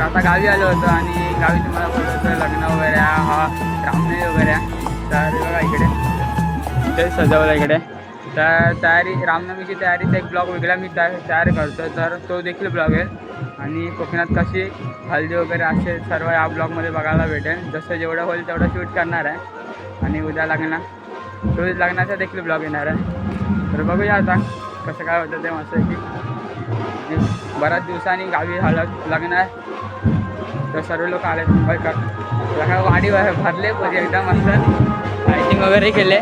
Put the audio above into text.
तर आता गावी आलो होतो आणि गावी तुम्हाला बोलवतो लग्न वगैरे हा रामनवी वगैरे. तर बघा इकडे. ते सजवलं इकडे. तर तयारी रामनवमीची तयारीचा एक ब्लॉग वेगळा मी तयार तयार करतो तर तो देखील ब्लॉग आहे. आणि कोकणात कशी हल्दी वगैरे असे सर्व या ब्लॉगमध्ये बघायला भेटेल. जसं जेवढं होईल तेवढं शूट करणार आहे. आणि उद्या लग्न तो लग्नाचा देखील ब्लॉग येणार आहे. तर बघूया आता कसं काय होतं ते मस्त की बऱ्याच दिवसांनी गावी झालं लग्न आहे. तर सर्व लोक आले. मुंबईकर लग्न वाडी भरले म्हणजे एकदम मस्त. लायटिंग वगैरे केले.